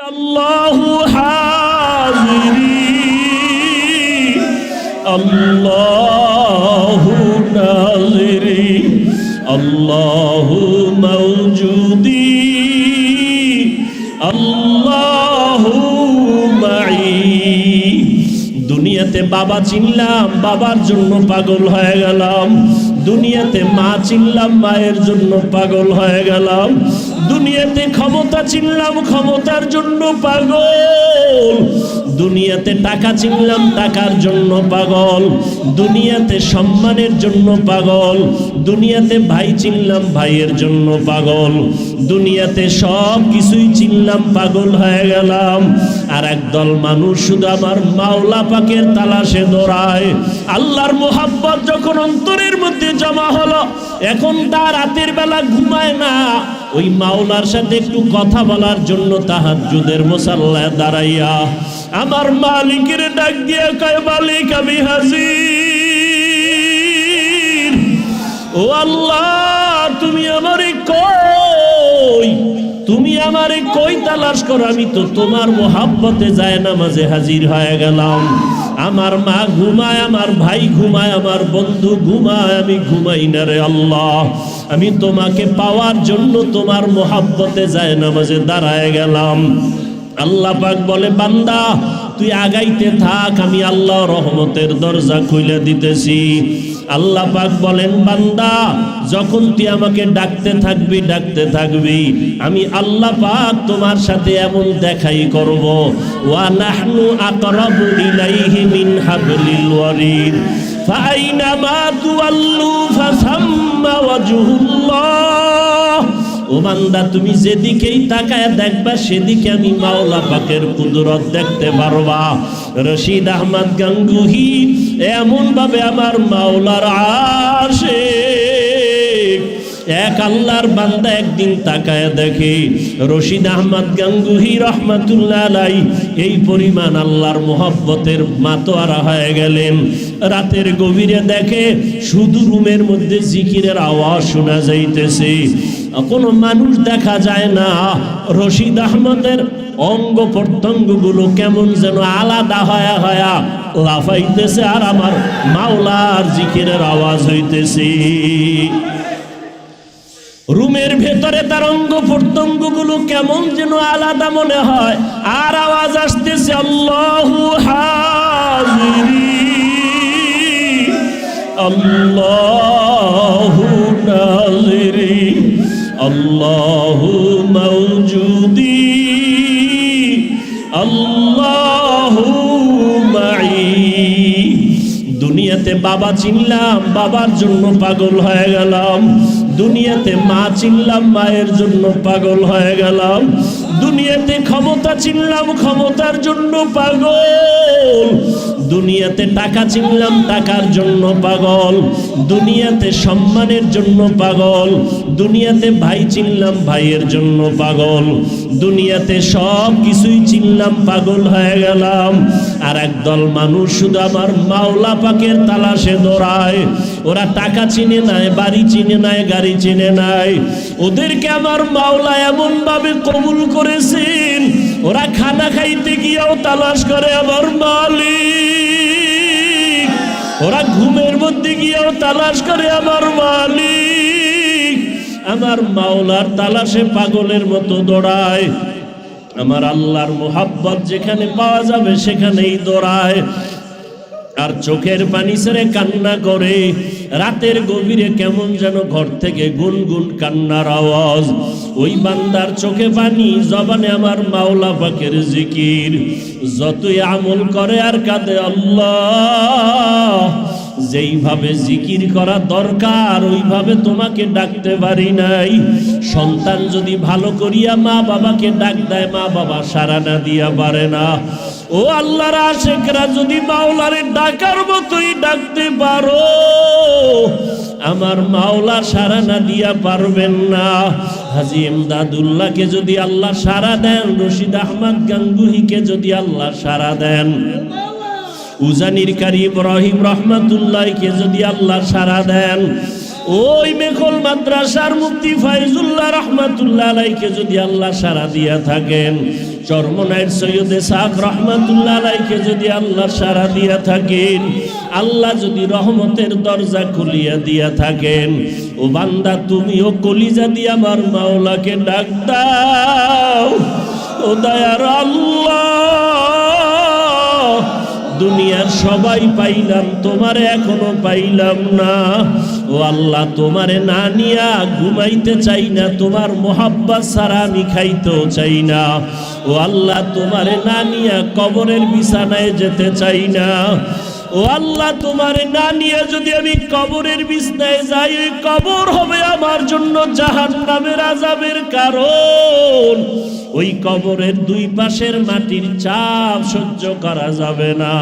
আল্লাহ হাজিরি আল্লাহ নাজিরি আল্লাহ মৌজুদি আল্লাহ দুনিয়াতে বাবা চিনলাম, বাবার জন্য পাগল হয়ে গেলাম। দুনিয়াতে মা চিনলাম, মায়ের জন্য পাগল হয়ে গেলাম। দুনিয়াতে ক্ষমতা চিনলাম, ক্ষমতার জন্য পাগল। দুনিয়াতে টাকা চিনলাম, টাকার জন্য পাগল। দুনিয়াতে সম্মানের জন্য পাগল। দুনিয়াতে ভাই চিনলাম, ভাইয়ের জন্য পাগল। দুনিয়াতে সব কিছুই চিনলাম, পাগল হয়ে গেলাম। আর একদল মানুষ শুধু আমার মাওলা পাকের তালাশে দৌড়ায়। আল্লাহর মোহাব্বত যখন অন্তরের মধ্যে জমা হলো, এখন তার রাতের বেলা ঘুমায় না। ওই মাওলার সাথে একটু কথা বলার জন্য তাহাজ্জুদের মোসাল্লায় দাঁড়াইয়া আমার মালিকের ডাক দিয়ে কয়, মালিক, আমি হাজির। ও আল্লাহ, তুমি আমারে কই? তুমি আমারে কই তালাশ করো? আমি তো তোমার মোহাব্বতে যায় না মাঝে হাজির হয়ে গেলাম। আমার মা ঘুমায়, আমার ভাই ঘুমায়, আমার বন্ধু ঘুমায়, আমি ঘুমাই না রে আল্লাহ। আমি তোমাকে পাওয়ার জন্য তোমার মোহাব্বতে যায় না মাঝে দাঁড়ায় গেলাম। আল্লাহ পাক বলে, বান্দা, তুই আগাইতে থাক, আমি আল্লাহ রহমতের দরজা খুলে দিতেছি। আল্লাহ পাক বলেন, বান্দা, যখন তুই আমাকে ডাকতে থাকবি ডাকতে থাকবি, আমি আল্লাহ পাক তোমার সাথে এমন দেখাই করব। ওয়া নাহনু আকরাবু ইলাইহি মিন হাবলিল ওয়ারিদ। ফাইনামা তুআল্লু ফাসাম্মা ওয়াজহুল্লাহ। ও বান্দা তুমি যেদিকেই তাকায় দেখবা, সেদিকে আমি মাওলা পাকের কুদরত দেখতে পারবা। রশিদ আহমদ গাঙ্গুহি এমন ভাবে আমার মাওলার আসে এক আল্লাহর বান্দা একদিন তাকায় দেখে, রশিদ আহমদ গাঙ্গুহি রহমাতুল্লাহ এই পরিমাণ আল্লাহর মোহব্বতের মাতোয়ারা হয়ে গেলেন। রাতের গভীরে দেখে, শুধু রুমের মধ্যে জিকিরের আওয়াজ শোনা যাইতেছে। কোনো মানুষ দেখা যায় না। রশিদ আহমদের অঙ্গ প্রত্যঙ্গগুলো কেমন যেন আলাদা হয়া হয়া লাফাইতেছে আর আমার মাওলার জিকিরের আওয়াজ হইতেছে। রুমের ভেতরে তার অঙ্গ প্রত্যঙ্গগুলো কেমন যেন আলাদা মনে হয়। আর আওয়াজ আসতেছে, আল্লাহু হাজিরি, আল্লাহু নাজিরি। আল্লাহু মৌজুদি আল্লাহু মাই। দুনিয়াতে বাবা চিনলাম, বাবার জন্য পাগল হয়ে গেলাম। দুনিয়াতে মা চিনলাম, মায়ের জন্য পাগল হয়ে গেলাম। দুনিয়াতে ক্ষমতা চিনলাম, ক্ষমতার জন্য পাগল। দুনিয়াতে টাকা চিনলাম, টাকার জন্য পাগল। দুনিয়াতে সম্মানের জন্য পাগল। দুনিয়াতে ভাই চিনলাম, ভাইয়ের জন্য পাগল। দুনিয়াতে সব কিছুই চিনলাম, পাগল হয়ে গেলাম। আর একদল মানুষ শুধু আমার মাওলা পাকের তালাশে দৌড়ায়। ওরা টাকা চিনে নাই, বাড়ি চিনে নাই, গাড়ি চিনে নাই। ওদেরকে আমার মাওলা এমন ভাবে কবুল করেছেন, ওরা খানা খাইতে গিয়েও তালাশ করে আমার মালিক। ওরা ঘুমের মধ্যে গিয়েও তালাশ করে আমার মালিক। আমার মাওলার তালাশে পাগলের মতো দৌড়ায়। আমার আল্লাহর মোহাব্বত যেখানে পাওয়া যাবে সেখানেই দৌড়ায়। আর চোখের পানি ছেড়ে কান্না করে। রাতের গভীরে কেমন যেন ঘর থেকে গুনগুন কান্নার আওয়াজ। ওই বান্দার চোখে পানি, জবানে আমার মাওলা পাকের জিকির। যতই আমল করে আর কাঁদে আল্লাহ, যেইভাবে জিকির করা দরকার, ওইভাবে তোমাকে ডাকতে পারি নাই। সন্তান যদি ভালো করিয়া মা বাবাকে ডাক দেয় মা বাবা সারা না দিয়া পারে না। ও আল্লাহর আশেকরা যদি মাওলারে ডাকার মতোই ডাকতে পারো, আমার মাওলা সারা না দিয়া পারবেন না। হাজি এমদাদুল্লাহকে যদি আল্লাহ সারা দেন, রশিদ আহমদ গাঙ্গুহিকে যদি আল্লাহ সারা দেন। উজানির কারি ইব্রাহিম রহমাতুল্লাহকে যদি আল্লাহ সারা দেন। ওই মেখল মাদ্রাসার মুক্তি ফাইজুল্লাহ রহমাতুল্লাহ যদি আল্লাহ সারা দিয়া থাকেন। চরমনায়ের সৈয়দে সাক রহমাতুল্লাহ আলাইকে যদি আল্লাহ সারা দিয়া থাকেন, আল্লাহ যদি রহমতের দরজা খুলিয়া দিয়া থাকেন, ও বান্দা, তুমিও কলিজা দিয়ে আমার মাওলাকে ডাক ও দয়ার আল্লাহ, দুনিয়ার সবাই পাইলাম, তোমারে এখনও পাইলাম না। ও আল্লাহ, তোমারে না নিয়া ঘুমাইতে চাই না, তোমার মোহাব্বা ছাড়া আমি খাইতেও চাই না। ও আল্লাহ, তোমারে না নিয়া কবরের বিছানায় যেতে চাই না। ও আল্লাহ, তোমারে না নিয়ে যদি আমি কবরের বিছনায় যাই, ওই কবর হবে আমার জন্য জাহান নামের আজাবের কারণ। ওই কবরের দুই পাশের মাটির চাপ সহ্য করা যাবে না।